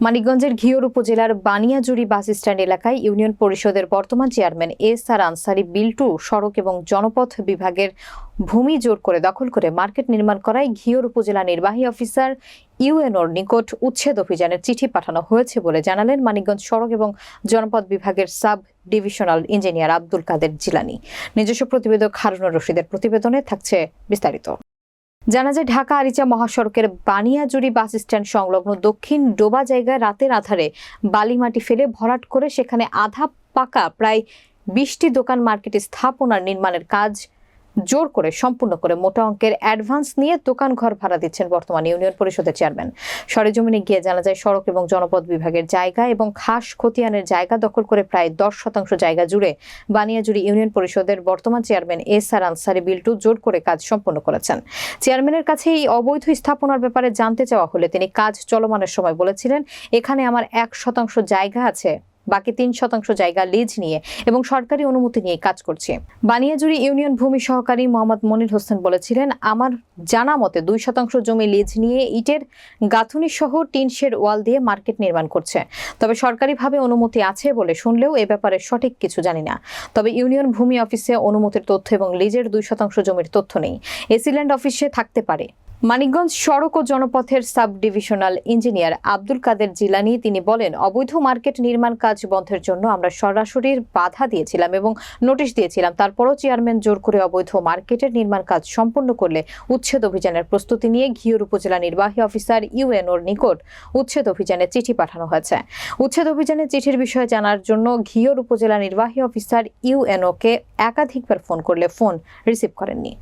মানিকগঞ্জের ঘিওর উপজেলার বানিয়াজুড়ি বাস স্ট্যান্ড এলাকায় ইউনিয়ন পরিষদের বর্তমান chairman S R Ansari Biltu সড়ক এবং জনপথ বিভাগের ভূমি জোর করে দখল করে মার্কেট নির্মাণ করায় ঘিওর উপজেলা নির্বাহী অফিসার ইউএনওর নিকট উচ্ছেদ অভিযানের চিঠি পাঠানো হয়েছে বলে জানালেন মানিকগঞ্জ সড়ক এবং জনপথ বিভাগের sub divisional engineer Abdul Kader Jilani. নিজস্ব প্রতিবেদক হারুনুর রশিদের প্রতিবেদনে থাকছে বিস্তারিত। জানা যায়, ঢাকা আরিচা মহাসড়কের বানিয়াজুড়ি বাস স্ট্যান্ড সংলগ্ন দক্ষিণ ডোবা জায়গায় রাতের আধারে বালি মাটি ফেলে ভরাট করে সেখানে আধা পাকা প্রায় বিশটি দোকান মার্কেট স্থাপনার নির্মাণের কাজ জোর করে, সম্পূর্ণ করে মোটা অঙ্কের অ্যাডভান্স নিয়ে দোকান ঘর ভাড়া দিচ্ছেন বর্তমান ইউনিয়ন পরিষদের চেয়ারম্যান সরেজমিনে গিয়ে জানা যায়, সড়ক এবং জনপদ বিভাগের জায়গা এবং খাস খতিয়ানের জায়গা দখল করে প্রায় দশ শতাংশ জায়গা জুড়ে বানিয়াজুড়ি ইউনিয়ন পরিষদের বর্তমান chairman S R Ansari Biltu জোর করে কাজ সম্পন্ন করেছেন। চেয়ারম্যানের কাছে এই অবৈধ স্থাপনার ব্যাপারে জানতে চাওয়া হলে তিনি কাজ চলমানের সময় বলেছিলেন, এখানে আমার এক শতাংশ জায়গা আছে বাকি তিন শতাংশ জায়গা লিজ নিয়ে এবং সরকারি অনুমতি নিয়ে কাজ করছে। বানিয়াজুরি ইউনিয়ন ভূমি সহকারী মোহাম্মদ মনির হোসেন বলেছিলেন, আমার জানা মতে দুই শতাংশ জমি লিজ নিয়ে ইটের গাঁথুনি সহ টিনশের ওয়াল দিয়ে মার্কেট নির্মাণ করছে। তবে সরকারিভাবে অনুমতি আছে বলে শুনলেও এ ব্যাপারে সঠিক কিছু জানি না। তবে ইউনিয়ন ভূমি অফিসে অনুমতির তথ্য এবং লিজের দুই শতাংশ জমির তথ্য নেই। এসিল্যান্ড অফিসে থাকতে পারে। মানিকগঞ্জ সড়ক ও জনপথের sub divisional engineer Abdul Kader Jilani, তিনি বলেন, অবৈধ মার্কেট নির্মাণ কাজ বন্ধের জন্য আমরা সরাসরি বাধা দিয়েছিলাম এবং নোটিশ দিয়েছিলাম। তারপরও চেয়ারম্যান জোর করে অবৈধ মার্কেটের নির্মাণ কাজ সম্পন্ন করলে উচ্ছেদ অভিযানের প্রস্তুতি নিয়ে ঘিওর উপজেলা নির্বাহী অফিসার ইউএনওর নিকট উচ্ছেদ অভিযানে চিঠি পাঠানো হয়েছে। উচ্ছেদ অভিযানে চিঠির বিষয়ে জানার জন্য ঘিওর উপজেলা নির্বাহী অফিসার ইউএনওকে একাধিকবার ফোন করলে ফোন রিসিভ করেননি।